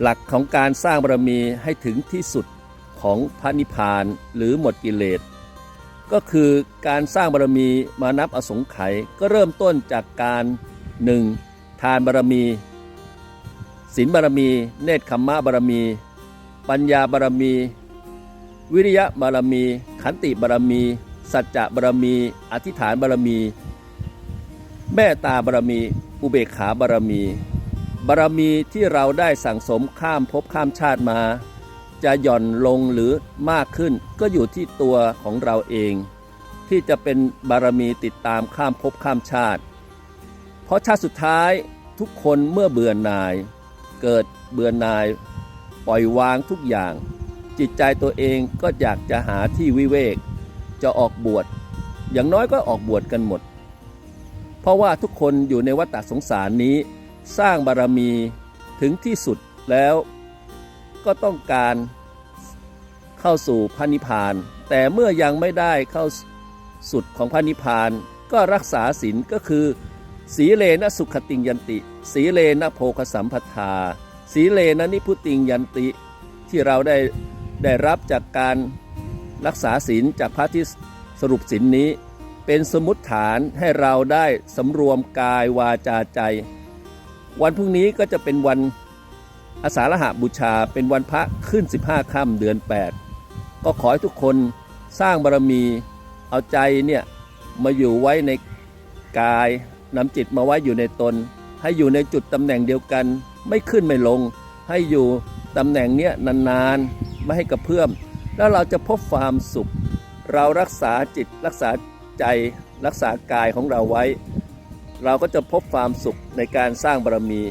หลักของการสร้างบารมีให้ถึงที่สุดของพระนิพพานหรือหมดกิเลสก็คือการสร้างบารมีมานับอสงไขยก็เริ่มต้นจากการ 1. ทานบารมีศีลบารมี เนตรคัมมะบารมี ปัญญาบารมี วิริยะบารมี ขันติบารมี สัจจะบารมี อธิษฐานบารมี แม่ตาบารมี อุเบกขาบารมี บารมีที่เราได้สั่งสมข้ามภพข้ามชาติมา จะหย่อนลงหรือมากขึ้นก็อยู่ที่ตัวของเราเอง ที่จะเป็นบารมีติดตามข้ามภพข้ามชาติ เพราะชาติสุดท้ายทุกคนเมื่อเบื่อหน่าย เกิดเบื่อหน่าย ปล่อยวางทุกอย่าง จิตใจตัวเองก็อยากจะหาที่วิเวก จะออกบวชอย่างน้อยก็ออกบวชกันหมด เพราะว่าทุกคนอยู่ในวัฏสงสารนี้ สร้างบารมีถึงที่สุดแล้วก็ต้องการเข้าสู่พระนิพพาน แต่เมื่อยังไม่ได้เข้าสุดของพระนิพพาน ก็รักษาศีลก็คือ สีเลนะสุขติงยันติ สีเลนะโภคสัมปทา สีเลนะนิพุติงยันติ ที่เราได้ได้รับจากการรักษาศีลจากพระที่สรุปศีลนนี้ เป็นสมมติฐานให้เราได้สำรวมกายวาจาใจ วันพรุ่งนี้ก็จะเป็นวันอาสาฬหบูชาเป็นวันพระขึ้น 15ค่ำเดือน 8 ก็ขอให้ทุกคนสร้างบารมีเอาใจเนี่ยมาอยู่ไว้ในกายนำจิตมาไว้อยู่ในตน ให้อยู่ในจุดตำแหน่งเดียวกัน ไม่ขึ้นไม่ลง ให้อยู่ตำแหน่งเนี้ยนานๆ ไม่ให้กระเพื่อม แล้วเราจะพบความสุข เรารักษาจิตรักษาใจรักษากายของเราไว้ เราก็จะพบความสุขในการสร้างบารมี